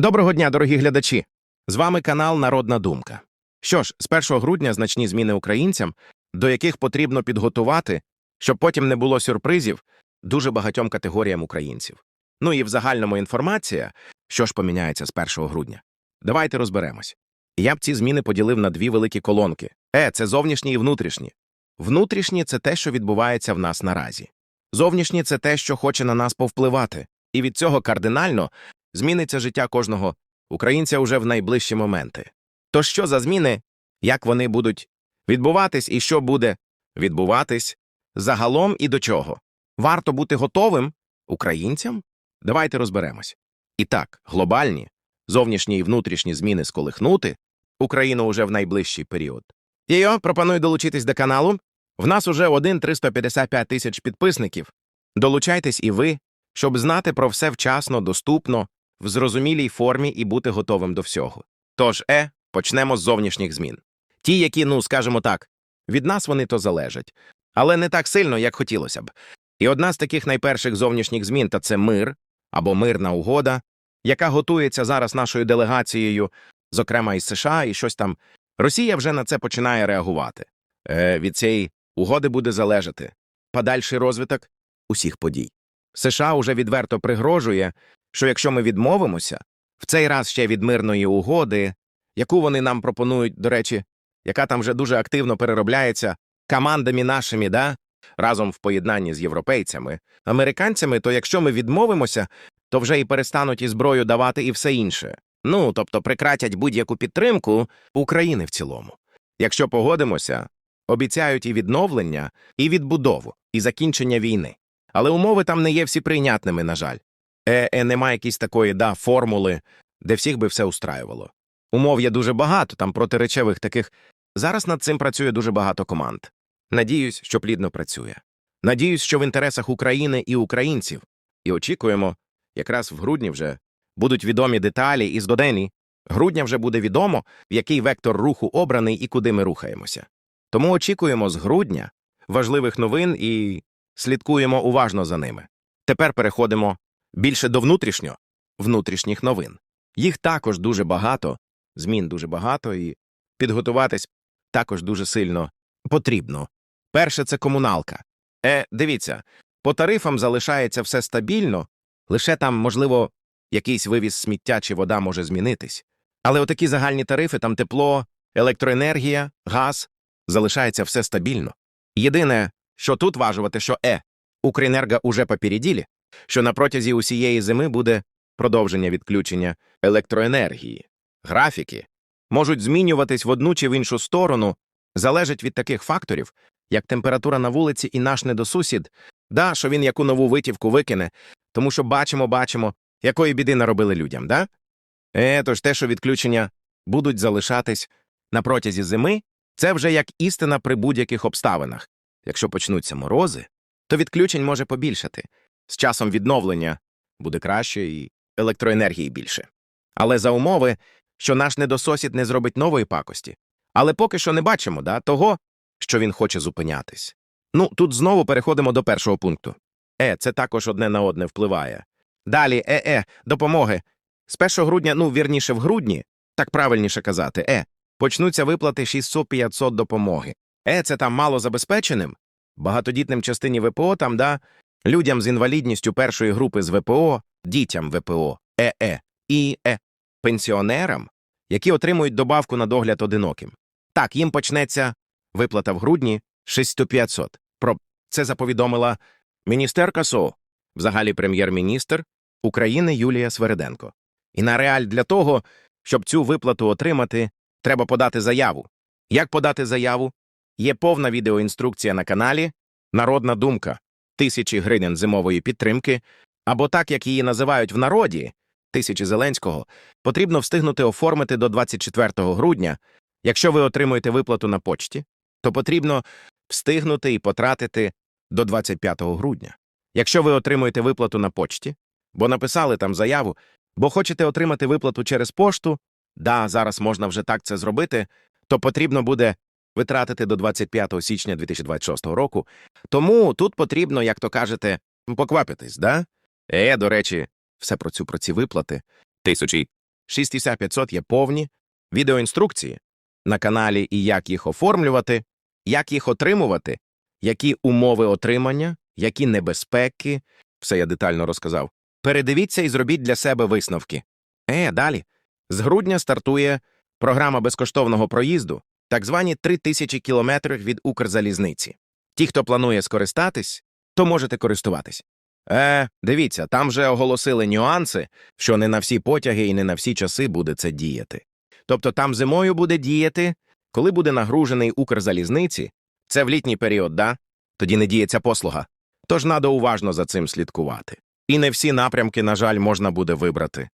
Доброго дня, дорогі глядачі! З вами канал Народна Думка. Що ж, з 1 грудня значні зміни українцям, до яких потрібно підготувати, щоб потім не було сюрпризів дуже багатьом категоріям українців. Ну і в загальному інформація, що ж поміняється з 1 грудня. Давайте розберемось. Я б ці зміни поділив на дві великі колонки. Е, це зовнішні і внутрішні. Внутрішні це те, що відбувається в нас наразі. Зовнішні це те, що хоче на нас повпливати, і від цього кардинально зміниться життя кожного українця уже в найближчі моменти. То що за зміни, як вони будуть відбуватись і що буде відбуватись загалом і до чого? Варто бути готовим українцям? Давайте розберемось. І так, глобальні, зовнішні і внутрішні зміни сколихнути Україну уже в найближчий період. Я пропоную долучитись до каналу. В нас уже 1 355 тисяч підписників. Долучайтесь і ви, щоб знати про все вчасно, доступно, в зрозумілій формі і бути готовим до всього. Тож, е, почнемо з зовнішніх змін. Ті, які, ну скажімо так, від нас вони то залежать, але не так сильно, як хотілося б. І одна з таких найперших зовнішніх змін та це мир або мирна угода, яка готується зараз нашою делегацією, зокрема із США, і щось там. Росія вже на це починає реагувати. Е, від цієї угоди буде залежати подальший розвиток усіх подій. США уже відверто пригрожує, що якщо ми відмовимося, в цей раз ще від мирної угоди, яку вони нам пропонують, до речі, яка там вже дуже активно переробляється командами нашими, да, разом в поєднанні з європейцями, американцями, то якщо ми відмовимося, то вже і перестануть і зброю давати і все інше. Ну, тобто прекратять будь-яку підтримку України в цілому. Якщо погодимося, обіцяють і відновлення, і відбудову, і закінчення війни. Але умови там не є всі прийнятними, на жаль. Е, е нема якоїсь такої да, формули, де всіх би все устраювало. Умов є дуже багато, там протиречевих таких. Зараз над цим працює дуже багато команд. Надіюсь, що плідно працює. Надіюсь, що в інтересах України і українців. І очікуємо, якраз в грудні вже будуть відомі деталі і здодені. Грудня вже буде відомо, в який вектор руху обраний і куди ми рухаємося. Тому очікуємо з грудня важливих новин і слідкуємо уважно за ними. Тепер переходимо більше до внутрішньо внутрішніх новин. Їх також дуже багато, змін дуже багато, і підготуватись також дуже сильно потрібно. Перше це комуналка. Е, дивіться, по тарифам залишається все стабільно, лише там, можливо, якийсь вивіз сміття чи вода може змінитись. Але отакі загальні тарифи, там тепло, електроенергія, газ, залишається все стабільно. Єдине, що тут важувати, що е, Укренерго уже попереділі, що на протязі усієї зими буде продовження відключення електроенергії. Графіки можуть змінюватись в одну чи в іншу сторону, залежить від таких факторів, як температура на вулиці і наш недосусід, да, що він яку нову витівку викине, тому що бачимо, бачимо, якої біди наробили людям, да? Е, тож те, що відключення будуть залишатись на протязі зими, це вже як істина при будь-яких обставинах. Якщо почнуться морози, то відключень може побільшати. З часом відновлення буде краще і електроенергії більше. Але за умови, що наш недососід не зробить нової пакості. Але поки що не бачимо да, того, що він хоче зупинятись. Ну, тут знову переходимо до першого пункту. Е, це також одне на одне впливає. Далі, е, е, допомоги. З 1 грудня, ну, вірніше, в грудні, так правильніше казати, е, почнуться виплати 600-500 допомоги. Е, це там мало забезпеченим, багатодітним частині ВПО там, да, людям з інвалідністю першої групи з ВПО, дітям ВПО, ЕЕ і Е, пенсіонерам, які отримують добавку на догляд одиноким. Так, їм почнеться виплата в грудні 600-500. Про це заповідомила міністерка СО, взагалі прем'єр-міністр України Юлія Свереденко. І на реаль для того, щоб цю виплату отримати, треба подати заяву. Як подати заяву? Є повна відеоінструкція на каналі Народна думка тисячі гривень зимової підтримки, або так, як її називають в народі тисячі Зеленського, потрібно встигнути оформити до 24 грудня. Якщо ви отримуєте виплату на почті, то потрібно встигнути і потратити до 25 грудня. Якщо ви отримуєте виплату на почті, бо написали там заяву, бо хочете отримати виплату через пошту, да, зараз можна вже так це зробити, то потрібно буде витратити до 25 січня 2026 року. Тому тут потрібно, як то кажете, поквапитись, да? Е, до речі, все про цю про ці виплати. Тисячі 6500 є повні відеоінструкції на каналі і як їх оформлювати, як їх отримувати, які умови отримання, які небезпеки. Все я детально розказав. Передивіться і зробіть для себе висновки. Е, далі. З грудня стартує програма безкоштовного проїзду, так звані 3000 кілометрів від Укрзалізниці. Ті, хто планує скористатись, то можете користуватись. Е, дивіться, там вже оголосили нюанси, що не на всі потяги і не на всі часи буде це діяти. Тобто там зимою буде діяти, коли буде нагружений Укрзалізниці, це в літній період, да? Тоді не діється послуга. Тож надо уважно за цим слідкувати. І не всі напрямки, на жаль, можна буде вибрати.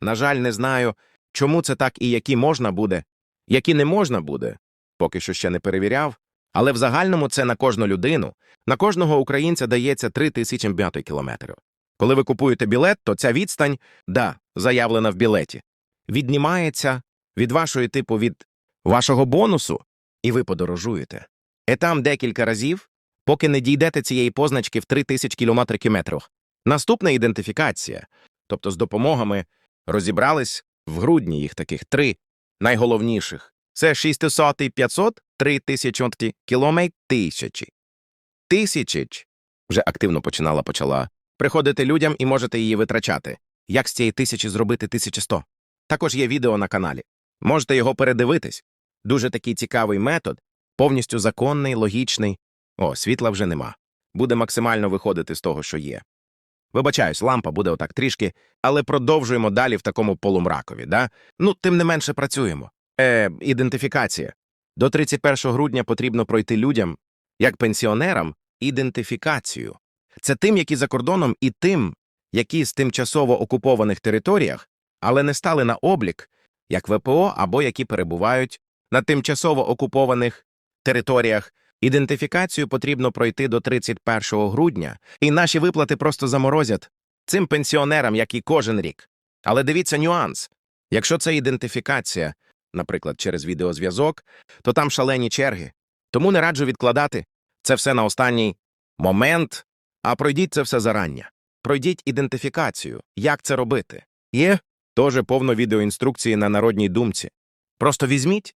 На жаль, не знаю, чому це так і які можна буде, які не можна буде, поки що ще не перевіряв. Але в загальному це на кожну людину, на кожного українця дається 3005 кілометрів. Коли ви купуєте білет, то ця відстань, да, заявлена в білеті, віднімається від вашої типу від вашого бонусу, і ви подорожуєте. І там декілька разів, поки не дійдете цієї позначки в 3000 кілометрів. Наступна ідентифікація, тобто з допомогами розібрались в грудні їх таких три найголовніших. Це 600 і 500, 3000 кілометр тисячі. Тисячі вже активно починала почала приходити людям і можете її витрачати. Як з цієї тисячі зробити 1100? Також є відео на каналі. Можете його передивитись. Дуже такий цікавий метод, повністю законний, логічний. О, світла вже нема. Буде максимально виходити з того, що є. Вибачаюсь, лампа буде отак трішки, але продовжуємо далі в такому полумракові, да? Ну, тим не менше працюємо. Е, ідентифікація. До 31 грудня потрібно пройти людям, як пенсіонерам, ідентифікацію. Це тим, які за кордоном, і тим, які з тимчасово окупованих територіях, але не стали на облік, як ВПО або які перебувають на тимчасово окупованих територіях. Ідентифікацію потрібно пройти до 31 грудня, і наші виплати просто заморозять цим пенсіонерам, як і кожен рік. Але дивіться нюанс. Якщо це ідентифікація, наприклад, через відеозв'язок, то там шалені черги. Тому не раджу відкладати це все на останній момент, а пройдіть це все зарання. Пройдіть ідентифікацію, як це робити. Є теж повно відеоінструкції на народній думці. Просто візьміть,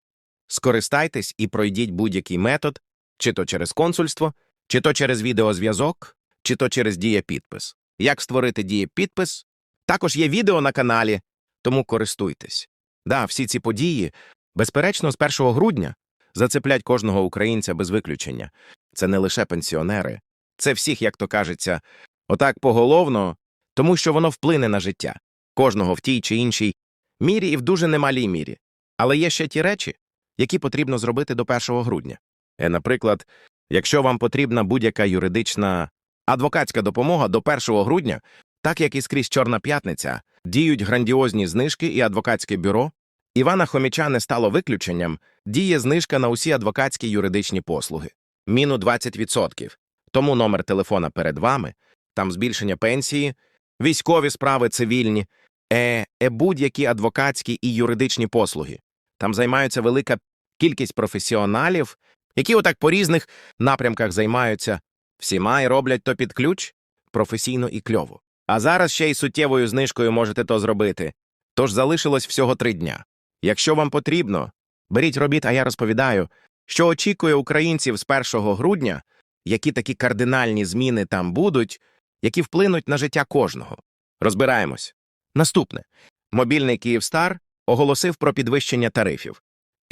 скористайтесь і пройдіть будь-який метод, чи то через консульство, чи то через відеозв'язок, чи то через дієпідпис. Як створити дієпідпис? Також є відео на каналі, тому користуйтесь. Да, всі ці події, безперечно, з 1 грудня зацеплять кожного українця без виключення. Це не лише пенсіонери, це всіх, як то кажеться, отак поголовно, тому що воно вплине на життя кожного в тій чи іншій мірі і в дуже немалій мірі. Але є ще ті речі, які потрібно зробити до 1 грудня. Е, наприклад, якщо вам потрібна будь-яка юридична адвокатська допомога до 1 грудня, так як і скрізь Чорна п'ятниця, діють грандіозні знижки і адвокатське бюро, Івана Хоміча не стало виключенням, діє знижка на усі адвокатські юридичні послуги. Міну 20%. Тому номер телефона перед вами, там збільшення пенсії, військові справи цивільні, е, е будь-які адвокатські і юридичні послуги. Там займаються велика кількість професіоналів, які отак по різних напрямках займаються всіма і роблять то під ключ професійно і кльово. А зараз ще й суттєвою знижкою можете то зробити. Тож залишилось всього три дня. Якщо вам потрібно, беріть робіт, а я розповідаю, що очікує українців з 1 грудня, які такі кардинальні зміни там будуть, які вплинуть на життя кожного. Розбираємось. Наступне. Мобільний Київстар оголосив про підвищення тарифів.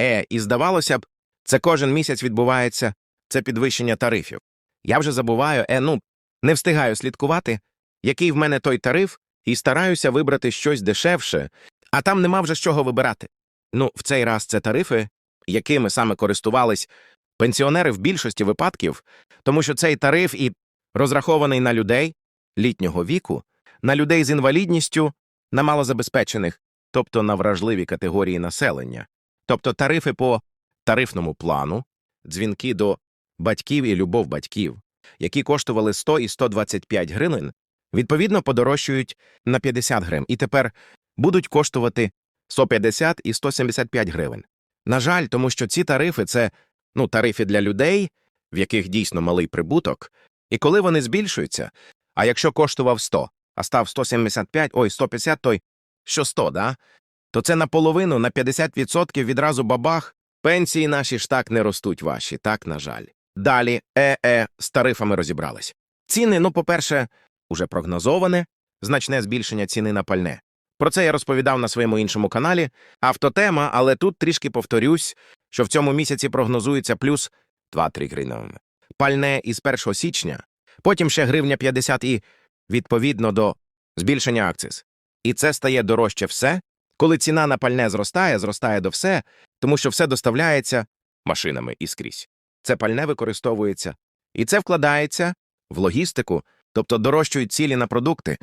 Е, і здавалося б, це кожен місяць відбувається, це підвищення тарифів. Я вже забуваю, е, ну, не встигаю слідкувати, який в мене той тариф, і стараюся вибрати щось дешевше, а там нема вже з чого вибирати. Ну, в цей раз це тарифи, якими саме користувались пенсіонери в більшості випадків, тому що цей тариф і розрахований на людей літнього віку, на людей з інвалідністю, на малозабезпечених, тобто на вражливі категорії населення, тобто тарифи по тарифному плану, дзвінки до батьків і любов батьків, які коштували 100 і 125 гривень, відповідно подорожчують на 50 гривень і тепер будуть коштувати 150 і 175 гривень. На жаль, тому що ці тарифи це ну, тарифи для людей, в яких дійсно малий прибуток, і коли вони збільшуються, а якщо коштував 100, а став 175, ой, 150, то й що 100, да? то це наполовину, на 50% відразу бабах. Пенсії наші ж так не ростуть ваші, так, на жаль. Далі, е-е, з тарифами розібрались. Ціни, ну, по-перше, уже прогнозоване, значне збільшення ціни на пальне. Про це я розповідав на своєму іншому каналі. Автотема, але тут трішки повторюсь, що в цьому місяці прогнозується плюс 2-3 гривні. Пальне із 1 січня, потім ще гривня 50 і, відповідно до збільшення акциз. І це стає дорожче все, коли ціна на пальне зростає, зростає до все, тому що все доставляється машинами і скрізь. Це пальне використовується, і це вкладається в логістику, тобто дорожчують цілі на продукти.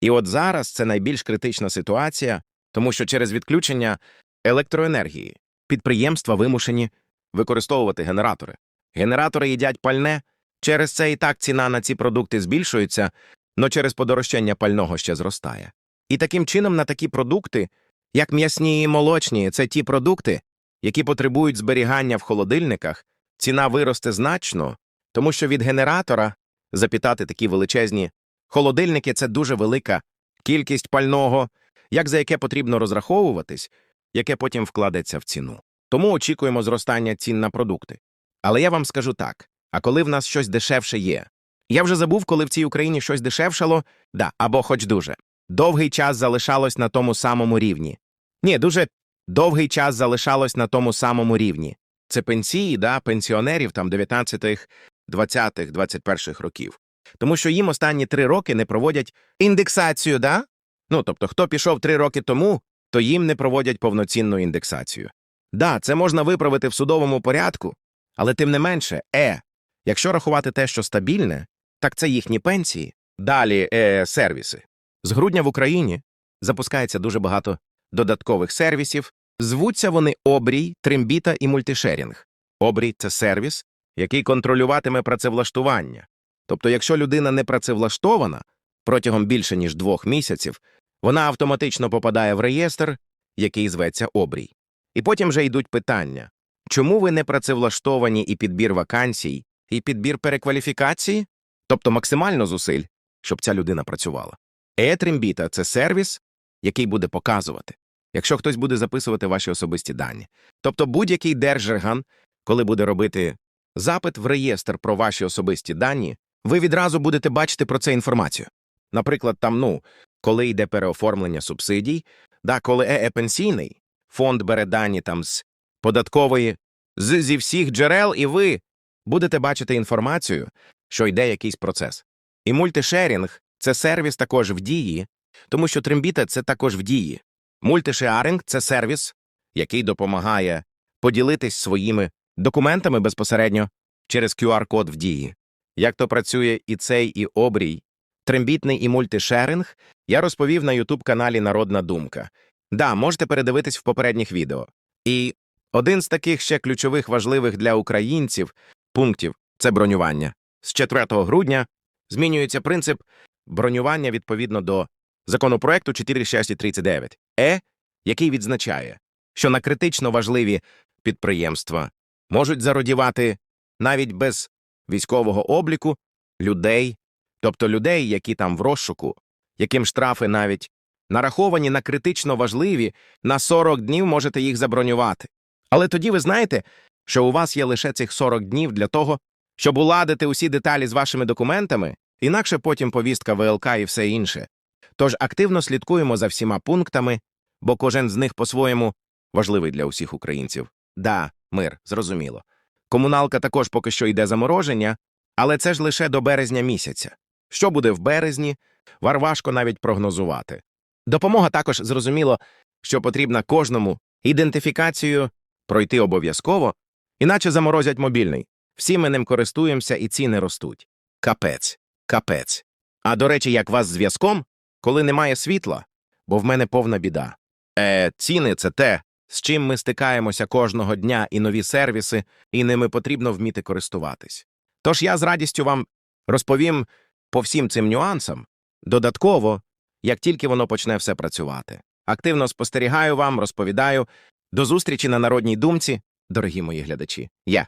І от зараз це найбільш критична ситуація, тому що через відключення електроенергії підприємства вимушені використовувати генератори. Генератори їдять пальне, через це і так ціна на ці продукти збільшується, но через подорожчання пального ще зростає. І таким чином на такі продукти, як м'ясні і молочні, це ті продукти, які потребують зберігання в холодильниках, ціна виросте значно, тому що від генератора запітати такі величезні холодильники це дуже велика кількість пального, як за яке потрібно розраховуватись, яке потім вкладеться в ціну. Тому очікуємо зростання цін на продукти. Але я вам скажу так: а коли в нас щось дешевше є? Я вже забув, коли в цій Україні щось дешевшало, да, або хоч дуже. Довгий час залишалось на тому самому рівні. Ні, дуже довгий час залишалось на тому самому рівні. Це пенсії, да, пенсіонерів там 19-х, 20-х, 21-х років. Тому що їм останні три роки не проводять індексацію, да? Ну, тобто, хто пішов три роки тому, то їм не проводять повноцінну індексацію. Да, це можна виправити в судовому порядку, але тим не менше, е, якщо рахувати те, що стабільне, так це їхні пенсії. Далі е, сервіси. З грудня в Україні запускається дуже багато додаткових сервісів. Звуться вони обрій, трембіта і мультишерінг. Обрій це сервіс, який контролюватиме працевлаштування. Тобто, якщо людина не працевлаштована протягом більше ніж двох місяців, вона автоматично попадає в реєстр, який зветься обрій. І потім вже йдуть питання чому ви не працевлаштовані і підбір вакансій, і підбір перекваліфікації, тобто максимально зусиль, щоб ця людина працювала. Етрембіта це сервіс, який буде показувати, якщо хтось буде записувати ваші особисті дані. Тобто будь-який держорган, коли буде робити запит в реєстр про ваші особисті дані, ви відразу будете бачити про це інформацію. Наприклад, там, ну, коли йде переоформлення субсидій, да, коли ЕЕ пенсійний, фонд бере дані там з податкової, з, зі всіх джерел, і ви будете бачити інформацію, що йде якийсь процес. І мультишерінг це сервіс також в дії, тому що трембіта це також в дії. Мультишеаринг це сервіс, який допомагає поділитись своїми документами безпосередньо через QR-код в дії. Як то працює і цей, і обрій, трембітний і мультишеринг, я розповів на YouTube-каналі Народна Думка. Да, можете передивитись в попередніх відео. І один з таких ще ключових важливих для українців пунктів це бронювання. З 4 грудня змінюється принцип бронювання відповідно до законопроекту 4639 Е, який відзначає, що на критично важливі підприємства можуть зародівати навіть без військового обліку людей, тобто людей, які там в розшуку, яким штрафи навіть нараховані на критично важливі, на 40 днів можете їх забронювати. Але тоді ви знаєте, що у вас є лише цих 40 днів для того, щоб уладити усі деталі з вашими документами, інакше потім повістка ВЛК і все інше. Тож активно слідкуємо за всіма пунктами, бо кожен з них по-своєму важливий для усіх українців. Да, мир, зрозуміло. Комуналка також поки що йде замороження, але це ж лише до березня місяця. Що буде в березні, вар важко навіть прогнозувати. Допомога також зрозуміло, що потрібна кожному ідентифікацію пройти обов'язково, іначе заморозять мобільний. Всі ми ним користуємося і ціни ростуть. Капець, капець. А до речі, як вас зв'язком, коли немає світла, бо в мене повна біда. Е, ціни це те, з чим ми стикаємося кожного дня і нові сервіси, і ними потрібно вміти користуватись. Тож я з радістю вам розповім по всім цим нюансам додатково, як тільки воно почне все працювати. Активно спостерігаю вам, розповідаю. До зустрічі на народній думці, дорогі мої глядачі. Я